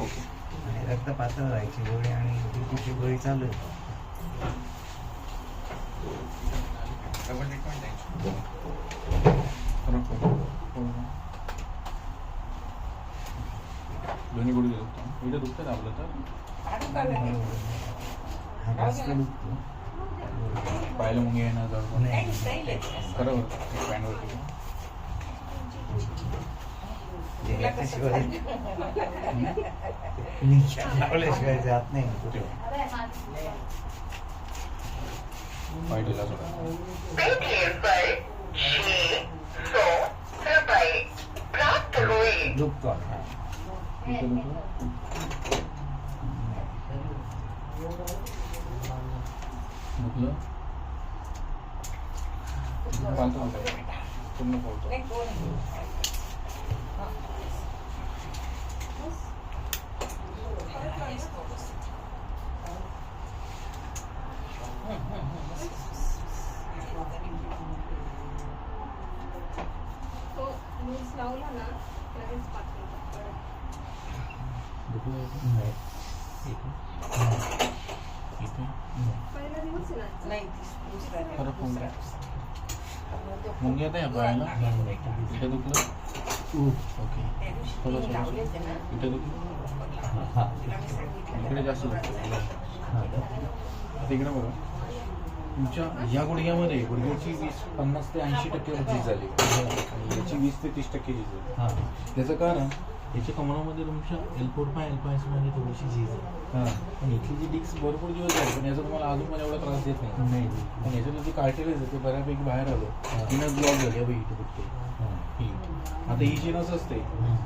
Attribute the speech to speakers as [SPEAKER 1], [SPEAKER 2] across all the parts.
[SPEAKER 1] Okay
[SPEAKER 2] रक्त पातळ व्हायची गोळी आणि बीपीची गोळी चालू
[SPEAKER 1] हो. दोन्ही गुडघे दुखतो इथे दुखतं दाबलं तर.
[SPEAKER 2] हा. जास्त दुखतो.
[SPEAKER 1] पाहिलं मुंगे येणं जड
[SPEAKER 2] नाही.
[SPEAKER 1] खरं होतं. पॅन्टवरती
[SPEAKER 2] ते याच्याशिवाय निशाण लावल्याशिवाय जात नाही कुठे
[SPEAKER 1] पाय ढिला सोडा
[SPEAKER 3] पेटीएम पर छः सौ रुपये प्राप्त हुए
[SPEAKER 2] दुखतो हा.
[SPEAKER 1] इथे दुखलं दुखलं पालतो होतं. पूर्ण पालतो
[SPEAKER 4] तो लूज लावला ना लगेच पातळ
[SPEAKER 1] दुखलं इथे?
[SPEAKER 2] नाही.
[SPEAKER 1] इथे
[SPEAKER 4] पहिला दिवस आहे ना
[SPEAKER 1] फरक होऊन काय मुंग्या येत आहे पायाला इथे दुखलं? ओके इथे दुखलं?
[SPEAKER 2] हा.
[SPEAKER 1] इकडे जास्त. तिकडे बघा तुमच्या या गुडघ्यामध्ये गुडघ्याची वीस पन्नास ते ऐंशी टक्के झीज झाली याची वीस ते तीस टक्के झीज झाली
[SPEAKER 2] हा.
[SPEAKER 1] त्याचं कारण याच्या कमरामध्ये तुमच्या एल फोर फाय एल फायमध्ये थोडीशी झीज आहे
[SPEAKER 2] हा.
[SPEAKER 1] पण इथली जी डिक्स भरपूर दिवस झाले पण याचा तुम्हाला अजून पण एवढा त्रास देत नाही पण याच्यातलं जे कार्टेलेज आहे ते बऱ्यापैकी बाहेर. आलं तिनं ब्लॉक झाली इथे
[SPEAKER 2] हा.
[SPEAKER 1] ही आता ही जी नस असते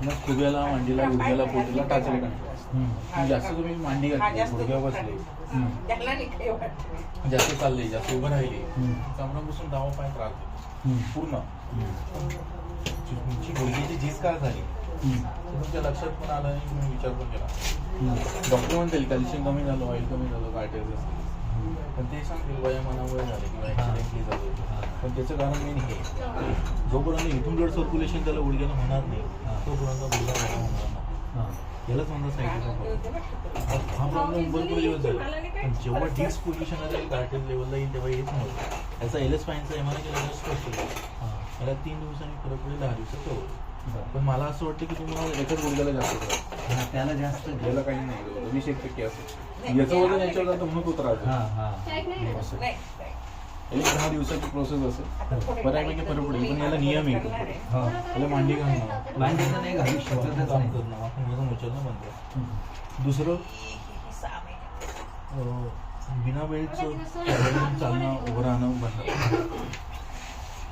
[SPEAKER 1] ना खुब्याला मांडीला गुडघ्याला पोटीला टाचले
[SPEAKER 2] हम्म.
[SPEAKER 1] जास्त तुम्ही मांडी घातली गुडघ्या बसले. जास्त चालले जास्त उभं राहिले. कमरापासून दहा पाय त्रास. पूर्ण. तुमची गुडघ्याची झीज काय झाली? तुमच्या लक्षात पण आलं आणि तुम्ही विचार पण केला. डॉक्टर म्हणतील कॅल्शियम कमी झालं ऑइल कमी झालं कार्टेज असतील पण ते सांगतील वयामानामुळे झाले किंवा ॲक्सिडेंटली झालं.
[SPEAKER 2] हा.
[SPEAKER 1] पण त्याचं कारण मेन हे. जोपर्यंत इथून ब्लड सर्क्युलेशन त्याला गुडघ्याला होणार नाही
[SPEAKER 2] हा.
[SPEAKER 1] तोपर्यंत गुडघा बरा होणार नाही.
[SPEAKER 2] हा.
[SPEAKER 1] यालाच म्हणतात सायटिका हा प्रॉब्लेम भरपूर दिवस झाले. पण जेव्हा डिस्क पोझिशन जाईल कार्टेज लेवलला येईल तेव्हा येत नव्हतं. याचा एल एस पाईनचा एम आर केला स्पष्ट
[SPEAKER 2] हा.
[SPEAKER 1] मला तीन दिवसांनी फरक पडेल दहा दिवसात तो
[SPEAKER 2] बरं.
[SPEAKER 1] पण मला असं वाटतं की तुम्हाला एकाच गुडघ्याला जास्त
[SPEAKER 2] हा, त्याला जास्त
[SPEAKER 1] याला काही नाही. वीस एक टक्के असेल याचं वजन याच्यावर जातं म्हणून तो त्रास
[SPEAKER 2] हा. हा.
[SPEAKER 1] असं. एक दहा दिवसाची प्रोसेस असेल. बऱ्यापैकी फरक पडेल पण याला नियम आहे
[SPEAKER 2] हो.
[SPEAKER 1] याला मांडी घालणं
[SPEAKER 2] मांडीचं नाही घालू शकतच
[SPEAKER 1] काम
[SPEAKER 2] नाही.
[SPEAKER 1] करणं आपण वजन उचलणं बंद. दुसरं? अं, बिना बेल्टचं ट्रॅव्हलिंग चालणं उभं राहणं बंद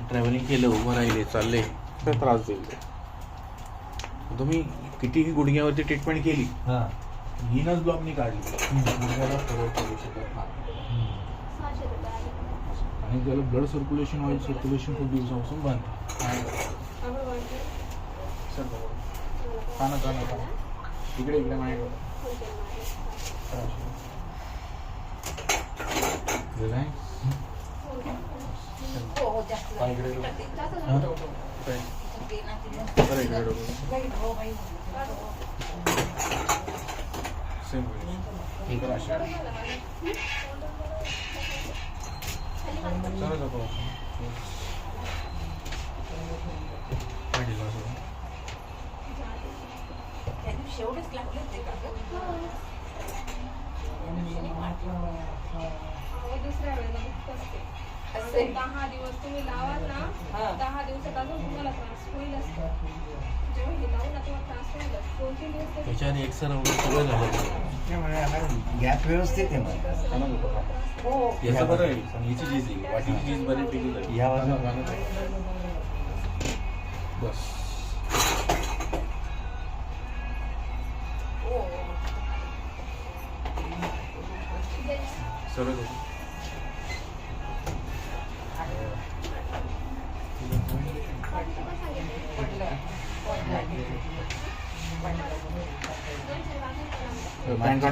[SPEAKER 1] ट्रॅव्हलिंग केलं उभं राहिले चालले. तर त्रास देईल ते. तुम्ही कितीही गुडघ्यावरती ट्रीटमेंट केली.
[SPEAKER 2] हा.
[SPEAKER 1] हिनच ब्लॉकनी काढली. गुडघ्याला फरक पडू शकत नाही. आणि त्याला ब्लड सर्क्युलेशन ऑइल सर्क्युलेशन खूप दिवसापासून बंद काना काना काना. इकडे इकडे माझ्याकडे पाय इकडे सेम
[SPEAKER 4] होईल
[SPEAKER 1] हा? अशा. सरळ जातो
[SPEAKER 4] दुसऱ्या वेळेला दहा दिवस तुम्ही लावाल ना दहा दिवसात अजून तुम्हाला त्रास होईल असतो जेव्हा हे लावू ना तेव्हा त्रास होईल
[SPEAKER 1] त्याच्याने एक्सर सगळं झालं.
[SPEAKER 2] गॅप व्यवस्थित आहे मला.
[SPEAKER 1] का? याचं बरं आहे. हिची झीज आहे. वाटीची झीज बऱ्यापैकी झाली
[SPEAKER 2] या बाजूला.
[SPEAKER 1] गाणं- गाणं ते. बस सरळ होतो पॅन्ट